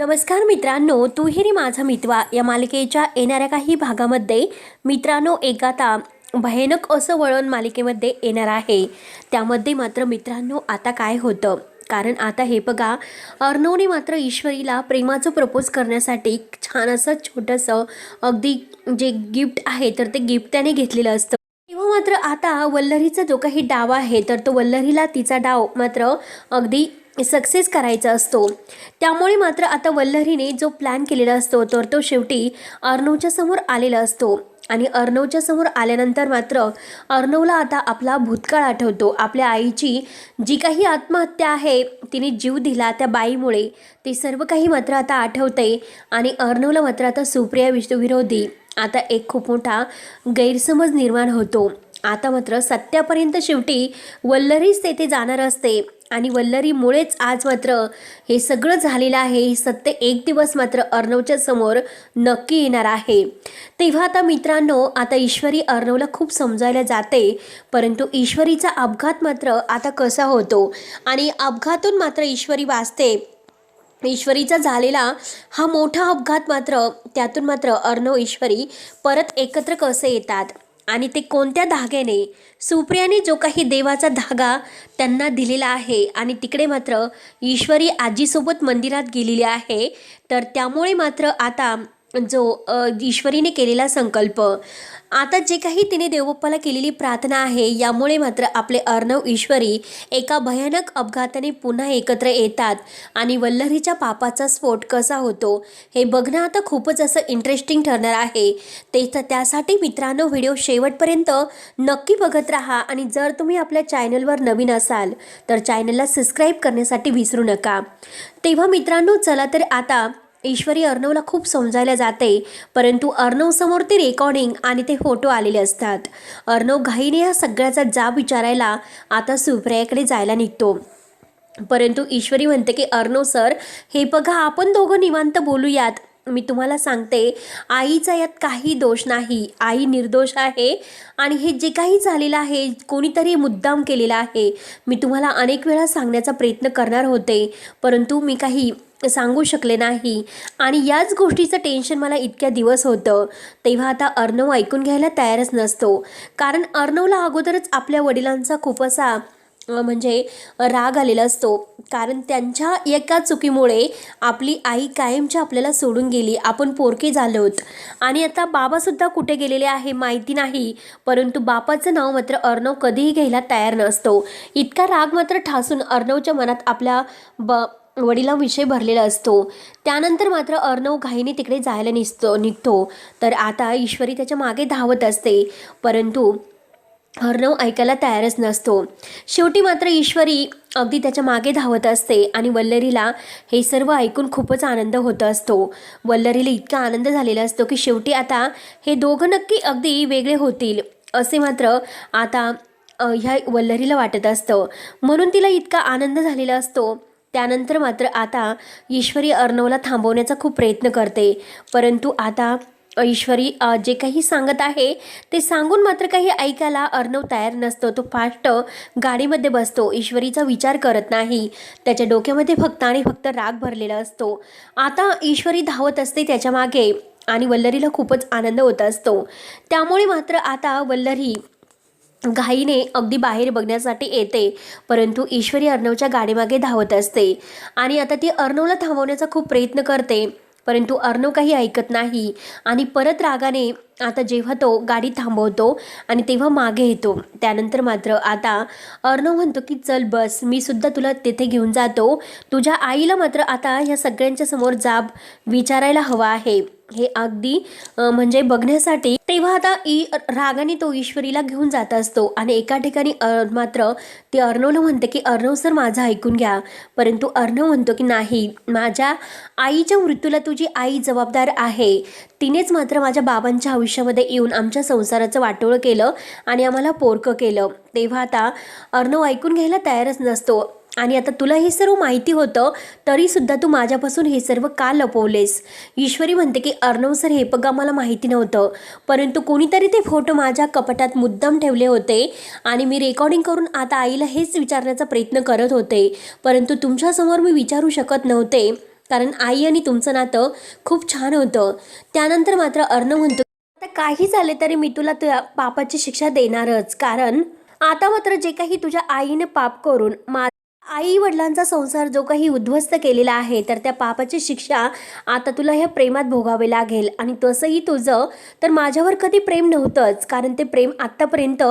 नमस्कार मित्रांनो तू माझा मितवा. या मालिकेच्या येणाऱ्या काही भागामध्ये मित्रांनो एकाता भयानक असं वळण मालिकेमध्ये येणार आहे. त्यामध्ये मात्र मित्रांनो आता काय होतं? कारण आता हे बघा अर्णवने मात्र ईश्वरीला प्रेमाचं प्रपोज करण्यासाठी छान असं छोटंसं अगदी जे गिफ्ट आहे तर ते गिफ्ट त्याने घेतलेलं असतं. तेव्हा मात्र आता वल्लरीचा जो काही डाव आहे तर तो वल्लरीला तिचा डाव मात्र अगदी सक्सेस करायचा असतो. त्यामुळे मात्र आता वल्लरीने जो प्लॅन केलेला असतो तर तो शेवटी अर्णवच्या समोर आलेला असतो. आणि अर्णवच्या समोर आल्यानंतर मात्र अर्णवला आता आपला भूतकाळ आठवतो. आपल्या आईची जी काही आत्महत्या आहे तिने जीव दिला त्या बाईमुळे. ते सर्व काही मात्र आता आठवते आणि अर्णवला मात्र आता सुप्रिया विश्वविरोधी आता एक खूप मोठा गैरसमज निर्माण होतो. आता मात्र सत्यापर्यंत शेवटी वल्लरीच तेथे जाणार असते. आणि वल्लरीमुळेच आज मात्र हे सगळं झालेलं आहे. हे सत्य एक दिवस मात्र अर्णवच्या समोर नक्की येणार आहे. तेव्हा आता मित्रांनो आता ईश्वरी अर्णवला खूप समजायला जाते. परंतु ईश्वरीचा अपघात मात्र आता कसा होतो? आणि अपघातून मात्र ईश्वरी वाचते. ईश्वरीचा झालेला हा मोठा अपघात मात्र त्यातून मात्र अर्णव ईश्वरी परत एकत्र कसे येतात? आणि ते कोणत्या धाग्याने? सुप्रियाने जो काही देवाचा धागा त्यांना दिलेला आहे आणि तिकडे मात्र ईश्वरी आजीसोबत मंदिरात गेलेली आहे तर त्यामुळे मात्र आता जो ईश्वरीने केलेला संकल्प. आता जे काही तिने देवबाप्पाला केलेली प्रार्थना आहे यामुळे मात्र आपले अर्णव ईश्वरी एका भयानक अपघाताने पुन्हा एकत्र येतात आणि वल्लरीच्या पापाचा स्फोट कसा होतो हे बघणं आता खूपच असं इंटरेस्टिंग ठरणार आहे. ते तर त्यासाठी मित्रांनो व्हिडिओ शेवटपर्यंत नक्की बघत राहा आणि जर तुम्ही आपल्या चॅनलवर नवीन असाल तर चॅनलला सबस्क्राईब करण्यासाठी विसरू नका. तेव्हा मित्रांनो चला तर आता ईश्वरी अर्णवला खूप समजायला जाते परंतु अर्णव समोर ते रेकॉर्डिंग आणि ते फोटो आलेले असतात. अर्णव घाईने या सगळ्याचा जाब विचारायला आता सुप्रियाकडे जायला निघतो. परंतु ईश्वरी म्हणते की अर्णव सर हे बघा आपण दोघं निवांत बोलूयात. मी तुम्हाला सांगते आईचा यात काही दोष नाही. आई निर्दोष आहे आणि हे जे काही झालेलं आहे कोणीतरी मुद्दाम केलेला आहे. मी तुम्हाला अनेक वेळा सांगण्याचा प्रयत्न करणार होते परंतु मी काही सांगू शकले नाही. आणि याच गोष्टीचं टेन्शन मला इतक्या दिवस होतं. तेव्हा आता अर्णव ऐकून घ्यायला तयारच नसतो. कारण अर्णवला अगोदरच आपल्या वडिलांचा खूप असा म्हणजे राग आलेला असतो. कारण त्यांच्या एका चुकीमुळे आपली आई कायमच्या आपल्याला सोडून गेली. आपण पोरके झालोत आणि आता बाबासुद्धा कुठे गेलेले आहे माहिती नाही. परंतु बापाचं नाव मात्र अर्णव कधीही घ्यायला तयार नसतो. इतका राग मात्र ठासून अर्णवच्या मनात आपल्या ब वडिलांविषयी भरलेला असतो. त्यानंतर मात्र अर्णव घाईने तिकडे जायला निसतो निघतो. तर आता ईश्वरी त्याच्यामागे धावत असते. परंतु अर्णव ऐकायला तयारच नसतो. शेवटी मात्र ईश्वरी अगदी त्याच्यामागे धावत असते आणि वल्लरीला हे सर्व ऐकून खूपच आनंद होत असतो. वल्लरीला इतका आनंद झालेला असतो की शेवटी आता हे दोघं नक्की अगदी वेगळे होतील असे मात्र आता ह्या वल्लरीला वाटत असतं. म्हणून तिला इतका आनंद झालेला असतो. त्यानंतर मात्र आता ईश्वरी अर्णवला थांबवण्याचा खूप प्रयत्न करते. परंतु आता ईश्वरी जे काही सांगत आहे ते सांगून मात्र काही ऐकायला अर्णव तयार नसतो. तो फास्ट गाडीमध्ये बसतो. ईश्वरीचा विचार करत नाही. त्याच्या डोक्यामध्ये फक्त आणि फक्त राग भरलेला असतो. आता ईश्वरी धावत असते त्याच्यामागे आणि वल्लरीला खूपच आनंद होत असतो. त्यामुळे मात्र आता वल्लरी घाईने अगदी बाहेर बघण्यासाठी येते परंतु ईश्वरी अर्णवच्या गाडीमागे धावत असते. आणि आता ती अर्णवला थांबवण्याचा खूप प्रयत्न करते परंतु अर्णव काही ऐकत नाही आणि परत रागाने आता जेव्हा तो गाडी थांबवतो आणि तेव्हा मागे येतो त्यानंतर मात्र आता अर्णव म्हणतो की चल बस मी सुद्धा तुला तेथे घेऊन जातो. तुझ्या आईला मात्र आता ह्या सगळ्यांच्या समोर जाब विचारायला हवा आहे. हे अगदी म्हणजे बघण्यासाठी तेव्हा आता ई रागाने तो ईश्वरीला घेऊन जात असतो आणि एका ठिकाणी मात्र ते अर्णवला म्हणते की अर्णव सर माझं ऐकून घ्या. परंतु अर्णव म्हणतो की नाही माझ्या आईच्या मृत्यूला तुझी आई जबाबदार आहे. तिनेच मात्र माझ्या बाबांच्या आयुष्यामध्ये येऊन आमच्या संसाराचं वाटोळं केलं आणि आम्हाला पोरकं केलं. तेव्हा आता अर्णव ऐकून घ्यायला तयारच नसतो. आणि आता तुला हे सर्व माहिती होतं तरीसुद्धा तू माझ्यापासून हे सर्व का लपवलेस? ईश्वरी म्हणते की अर्णव सर हे बघा मला माहिती नव्हतं. परंतु कोणीतरी ते फोटो माझ्या कपाटात मुद्दाम ठेवले होते आणि मी रेकॉर्डिंग करून आता आईला हेच विचारण्याचा प्रयत्न करत होते. परंतु तुमच्यासमोर मी विचारू शकत नव्हते. कारण आई आणि तुमचं नातं खूप छान होतं. त्यानंतर मात्र अर्णव म्हणतो आता काही झाले तरी मी तुला तुझ्या पापाची शिक्षा देणारच. कारण आता मात्र जे काही तुझ्या आईने पाप करून मा आई वडिलांचा संसार जो काही उद्ध्वस्त केलेला आहे तर त्या पापाची शिक्षा आता तुला ह्या प्रेमात भोगावे लागेल. आणि तसंही तुझं तर माझ्यावर कधी प्रेम नव्हतंच कारण ते प्रेम आत्तापर्यंत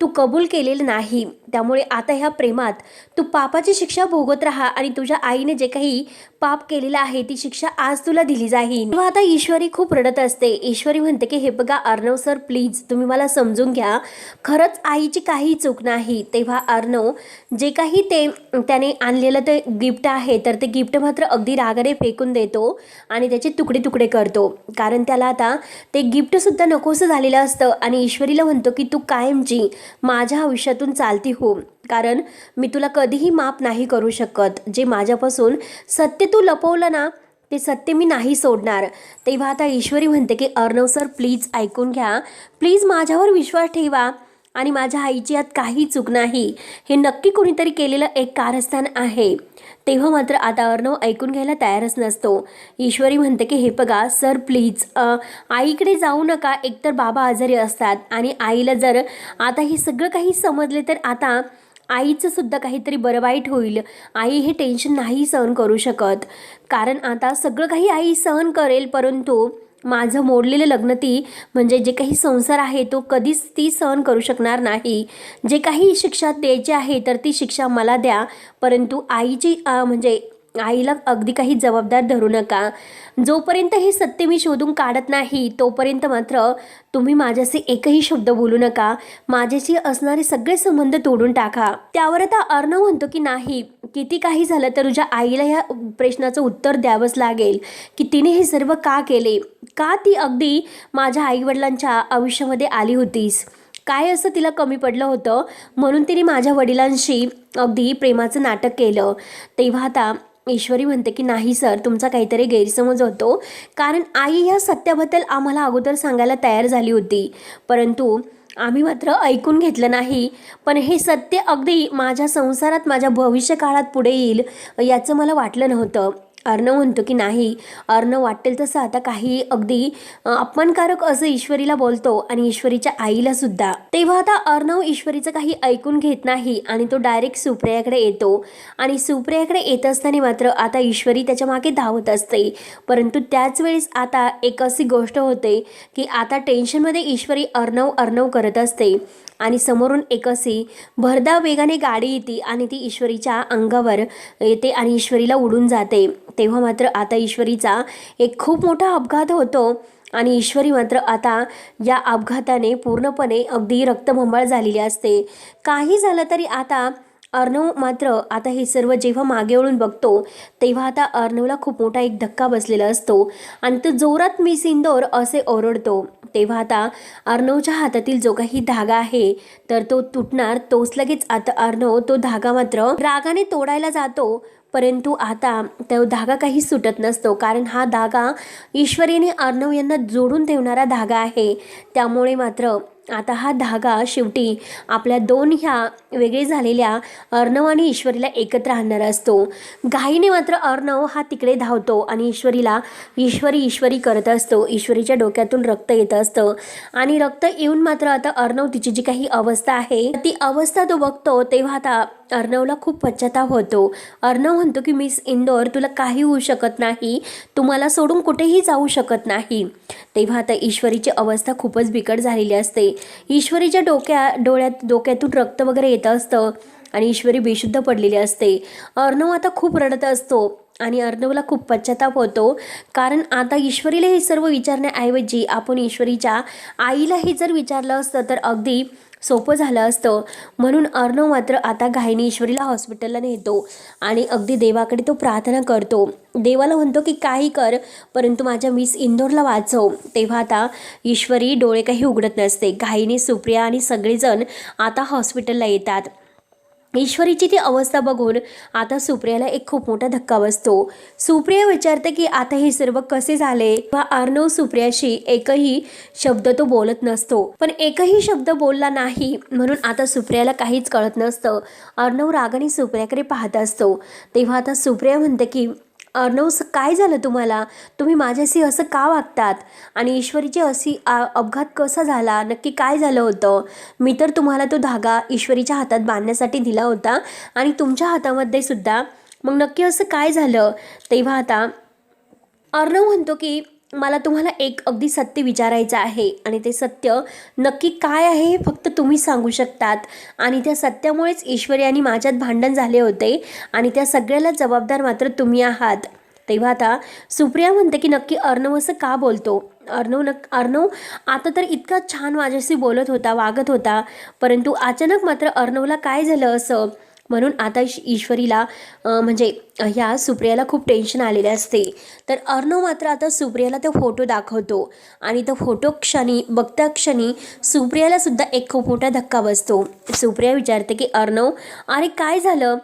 तू कबूल केलेलं नाही. त्यामुळे आता ह्या प्रेमात तू पापाची शिक्षा भोगत राहा आणि तुझ्या आईने जे काही पाप केलेलं आहे ती शिक्षा आज तुला दिली जाईल. तेव्हा आता ईश्वरी खूप रडत असते. ईश्वरी म्हणते की हे बघा अर्णव सर प्लीज तुम्ही मला समजून घ्या. खरंच आईची काही चूक नाही. तेव्हा अर्णव जे काही ते त्याने आणलेलं ते गिफ्ट आहे तर ते गिफ्ट मात्र अगदी रागाने फेकून देतो आणि त्याचे तुकडे तुकडे करतो. कारण त्याला आता ते गिफ्टसुद्धा नकोसं झालेलं असतं आणि ईश्वरीला म्हणतो की तू कायमची माझ्या आयुष्यातून चालती हो. कारण मी तुला कधीही माफ नाही करू शकत. जे माझ्यापासून सत्य तू लपवलं ना ते सत्य मी नाही सोडणार. तेव्हा आता ईश्वरी म्हणते की अर्णव सर प्लीज ऐकून घ्या. प्लीज माझ्यावर विश्वास ठेवा. आणि माझ्या आईची यात काही चूक नाही. हे नक्की कुणीतरी केलेलं एक कारस्थान आहे. तेव्हा मात्र आता अर्णव ऐकून घ्यायला तयारच नसतो. ईश्वरी म्हणते की हे बघा सर प्लीज आईकडे जाऊ नका. एकतर बाबा आजारी असतात आणि आईला जर आता हे सगळं काही समजले तर आता आईचं सुद्धा काहीतरी बरं वाईट होईल. आई हे टेन्शन नाही सहन करू शकत. कारण आता सगळं काही आई सहन करेल परंतु माझं मोडलेलं लग्न ती म्हणजे जे काही संसार आहे तो कधीच ती सहन करू शकणार नाही. जे काही शिक्षा द्यायची आहे तर ती शिक्षा मला द्या. परंतु आईची म्हणजे आईला अगदी काही जबाबदार धरू नका. जोपर्यंत हे सत्य मी शोधून काढत नाही तोपर्यंत मात्र तुम्ही माझ्याशी एकही शब्द बोलू नका. माझ्याशी असणारे सगळे संबंध तोडून टाका. त्यावर आता अर्णव म्हणतो की नाही किती काही झालं तर तुझ्या आईला ह्या प्रश्नाचं उत्तर द्यावंच लागेल. की तिने हे सर्व का केले? का ती अगदी माझ्या आईवडिलांच्या आयुष्यामध्ये आली होतीस? काय असं तिला कमी पडलं होतं? म्हणून तिने माझ्या वडिलांशी अगदी प्रेमाचं नाटक केलं. तेव्हा आता ईश्वरी म्हणते की नाही सर तुमचा काहीतरी गैरसमज होतो. कारण आई ह्या सत्याबद्दल आम्हाला अगोदर सांगायला तयार झाली होती. परंतु आम्ही मात्र ऐकून घेतलं नाही. पण हे सत्य अगदी माझ्या संसारात माझ्या भविष्यकाळात पुढे येईल याचं मला वाटलं नव्हतं. अर्णव म्हणतो की नाही अर्णव वाटेल तसं आता काही अगदी अपमानकारक असं ईश्वरीला बोलतो आणि ईश्वरीच्या आईला सुद्धा. तेव्हा आता अर्णव ईश्वरीचं काही ऐकून घेत नाही आणि तो डायरेक्ट सुप्रियाकडे येतो. आणि सुप्रियाकडे येत असताना मात्र आता ईश्वरी त्याच्यामागे धावत असते. परंतु त्याच वेळेस आता एक अशी गोष्ट होते की आता टेन्शनमध्ये ईश्वरी अर्णव अर्णव करत असते. आणि समोरून एक अशी भरधाव वेगाने गाडी येते आणि ती ईश्वरीच्या अंगावर येते आणि ईश्वरीला उडून जाते. तेव्हा मात्र आता ईश्वरीचा एक खूप मोठा अपघात होतो. आणि ईश्वरी मात्र आता या अपघाताने पूर्णपणे अगदी रक्तभंबाळ झालेली असते. काही झालं तरी आता अर्णव मात्र आता हे सर्व जेव्हा मागे वळून बघतो तेव्हा आता अर्णवला खूप मोठा एक धक्का बसलेला असतो. आणि तो जोरात मी सिंदोर असे ओरडतो. तेव्हा आता अर्णवच्या हातातील जो काही धागा आहे तर तो तुटणार तोच लगेच आता अर्णव तो धागा मात्र रागाने तोडायला जातो. परंतु आता तो धागा काही सुटत नसतो. कारण हा धागा ईश्वरीने अर्णव यांना जोडून ठेवणारा धागा आहे. त्यामुळे मात्र आता हा धागा शेवटी आपल्या दोन ह्या वेगळे झालेल्या अर्णव आणि ईश्वरीला एकत्र आणणार असतो. घाईने मात्र अर्णव हा तिकडे धावतो आणि ईश्वरीला ईश्वरी ईश्वरी करत असतो. ईश्वरीच्या डोक्यातून रक्त येत असतं आणि रक्त येऊन मात्र आता अर्णव तिची जी काही अवस्था आहे ती अवस्था तो बघतो तेव्हा आता अर्णवला खूप पश्चाताप होतो. अर्णव म्हणतो की मिस इंदोर तुला काही होऊ शकत नाही. तुम्हाला सोडून कुठेही जाऊ शकत नाही. तेव्हा आता ईश्वरीची अवस्था खूपच बिकट झालेली असते. ईश्वरीच्या डोक्या डोळ्यात डोक्यातून रक्त वगैरे येत असतं आणि ईश्वरी बेशुद्ध पडलेली असते. अर्णव आता खूप रडत असतो आणि अर्णवला खूप पश्चाताप होतो. कारण आता ईश्वरीला हे सर्व विचारण्याऐवजी आपण ईश्वरीच्या आईला हे जर विचारलं असतं तर अगदी सोपं झालं असतं. म्हणून अर्णव मात्र आता घाईने ईश्वरीला हॉस्पिटलला नेतो आणि अगदी देवाकडे तो प्रार्थना करतो. देवाला म्हणतो की काही कर परंतु माझ्या मिस इंदोरला वाचव. तेव्हा आता ईश्वरी डोळे काही उघडत नसते. घाईने सुप्रिया आणि सगळेजण आता हॉस्पिटलला येतात. ईश्वरीची ती अवस्था बघून आता सुप्रियाला एक खूप मोठा धक्का बसतो. सुप्रिया विचारते की आता हे सर्व कसे झाले? व अर्णव सुप्रियाशी एकही शब्द तो बोलत नसतो. पण एकही शब्द बोलला नाही म्हणून आता सुप्रियाला काहीच कळत नसतं. अर्णव रागाने सुप्रियाकडे पाहत असतो. तेव्हा आता सुप्रिया म्हणते की अर्णव स- काय झालं तुम्हाला? तुम्ही माझ्याशी असं का वागतात? आणि ईश्वरीची अशी अपघात कसा झाला? नक्की काय झालं होतं? मी तर तुम्हाला तो धागा ईश्वरीच्या हातात बांधण्यासाठी दिला होता आणि तुमच्या हातामध्ये सुद्धा. मग नक्की असं काय झालं? तेव्हा आता अर्णव म्हणतो की मला तुम्हाला एक अगदी सत्य विचारायचं आहे आणि ते सत्य नक्की काय आहे हे फक्त तुम्ही सांगू शकतात. आणि त्या सत्यामुळेच ईश्वरी आणि माझ्यात भांडण झाले होते आणि त्या सगळ्याला जबाबदार मात्र तुम्ही आहात. तेव्हा आता सुप्रिया म्हणते की नक्की अर्णव असं का बोलतो? अर्णव नक अर्णव आता तर इतका छान माझ्याशी बोलत होता वागत होता परंतु अचानक मात्र अर्णवला काय झालं असं? म्हणून आता ईश्वरीला म्हणजे ह्या सुप्रियाला खूप टेन्शन आलेले असते. तर अर्णव मात्र आता सुप्रियाला तो फोटो दाखवतो. आणि तो फोटो क्षणी बघता क्षणी सुप्रियालासुद्धा एक खूप मोठा धक्का बसतो. सुप्रिया विचारते की अर्णव अरे काय झालं?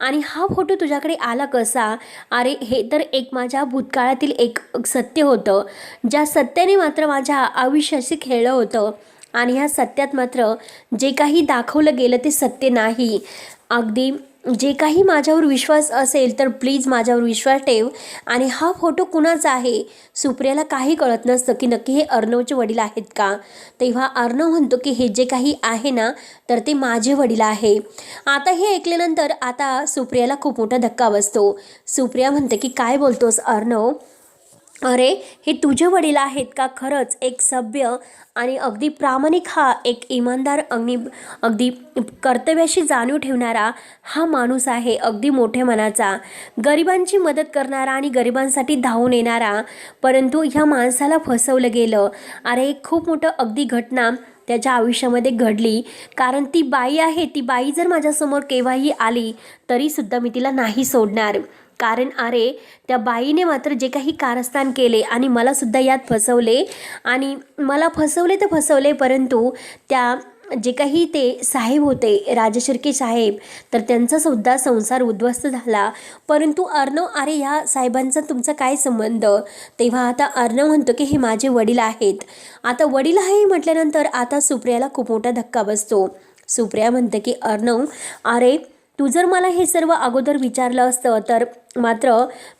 आणि हा फोटो तुझ्याकडे आला कसा? अरे हे तर एक माझ्या भूतकाळातील एक सत्य होतं. ज्या सत्याने मात्र माझ्या आयुष्याशी खेळलं होतं. आणि ह्या सत्यात मात्र जे काही दाखवलं गेलं ते सत्य नाही. अगदी जे काही माझ्यावर विश्वास असेल तर प्लीज माझ्यावर विश्वास ठेव. आणि हा फोटो कुणाचा आहे सुप्रियाला काही कळत नसतं की नक्की हे अर्णवचे वडील आहेत का. तेव्हा अर्णव म्हणतो की हे जे काही आहे ना तर ते माझे वडील आहे. आता हे ऐकल्यानंतर आता सुप्रियाला खूप मोठा धक्का बसतो. सुप्रिया म्हणते की काय बोलतोस अर्णव? अरे हे तुझे वडील आहेत का? खरंच एक सभ्य आणि अगदी प्रामाणिक हा एक इमानदार अग्नि अगदी कर्तव्याशी जाणीव ठेवणारा हा माणूस आहे अगदी मोठ्या मनाचा. गरिबांची मदत करणारा आणि गरिबांसाठी धावून येणारा परंतु ह्या माणसाला फसवलं गेलं. अरे खूप मोठं अगदी घटना त्याच्या आयुष्यामध्ये घडली. कारण ती बाई आहे ती बाई जर माझ्यासमोर केव्हाही आली तरीसुद्धा मी तिला नाही सोडणार. कारण अरे त्या बाईने मात्र जे काही कारस्थान केले आणि मला सुद्धा यात फसवले. आणि मला फसवले तर फसवले परंतु त्या जे काही ते साहेब होते राजशिर्के साहेब तर त्यांचासुद्धा संसार उद्ध्वस्त झाला. परंतु अर्णव अरे ह्या साहेबांचा तुमचा काय संबंध? तेव्हा आता अर्णव म्हणतो की हे माझे वडील आहेत. आता वडील आहे म्हटल्यानंतर आता सुप्रियाला खूप मोठा धक्का बसतो. सुप्रिया म्हणते की अर्णव अरे तू जर मला हे सर्व अगोदर विचारलं असतं तर मात्र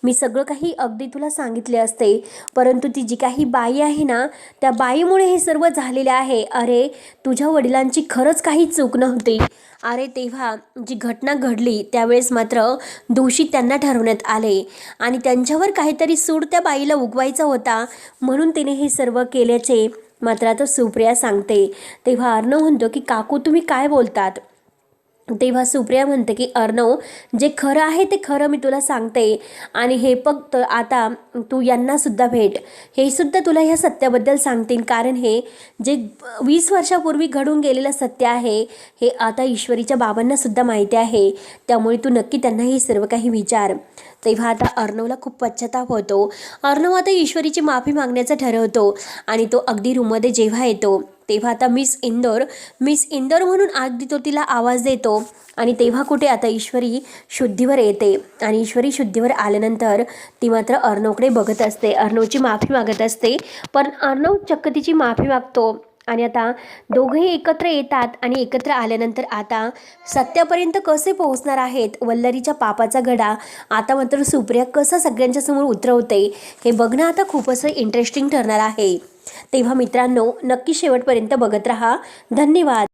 मी सगळं काही अगदी तुला सांगितले असते. परंतु ती जी काही बाई आहे ना त्या बाईमुळे हे सर्व झालेले आहे. अरे तुझ्या वडिलांची खरंच काही चूक नव्हती. अरे तेव्हा जी घटना घडली त्यावेळेस मात्र दोषी त्यांना ठरवण्यात आले. आणि त्यांच्यावर काहीतरी सूड त्या बाईला उगवायचा होता. म्हणून तिने हे सर्व केल्याचे मात्र आता सुप्रिया सांगते. तेव्हा अर्णव म्हणतो की काकू तुम्ही काय बोलतात? तेव्हा सुप्रिया म्हणते की अर्णव जे खरं आहे ते खरं मी तुला सांगते. आणि हे फक्त आता तू यांना सुद्धा भेट. हे सुद्धा तुला ह्या सत्याबद्दल सांगतील. कारण हे जे वीस वर्षापूर्वी घडून गेलेलं सत्य आहे हे आता ईश्वरीच्या बाबांना सुद्धा माहिती आहे. त्यामुळे तू नक्की त्यांना हे सर्व काही विचार. तेव्हा आता अर्णवला खूप पश्चाताप होतो. अर्णव आता ईश्वरीची माफी मागण्याचं ठरवतो. आणि तो अगदी रूममध्ये जेव्हा येतो तेव्हा आता मिस इंदोर मिस इंदोर म्हणून अगदी तो तिला आवाज देतो. आणि तेव्हा कुठे आता ईश्वरी शुद्धीवर येते. आणि ईश्वरी शुद्धीवर आल्यानंतर ती मात्र अर्णवकडे बघत असते. अर्णवची माफी मागत असते. पण अर्णव चक्क तिची माफी मागतो. आणि आता दोघंही एकत्र येतात आणि एकत्र आल्यानंतर आता सत्यापर्यंत कसे पोहोचणार आहेत? वल्लरीच्या पापाचा घडा. आता मात्र सुप्रिया कसा सगळ्यांच्या समोर उतरवते हे बघणं आता खूपच इंटरेस्टिंग ठरणार आहे. तेव्हा मित्रांनो नक्की शेवटपर्यंत बघत राहा. धन्यवाद.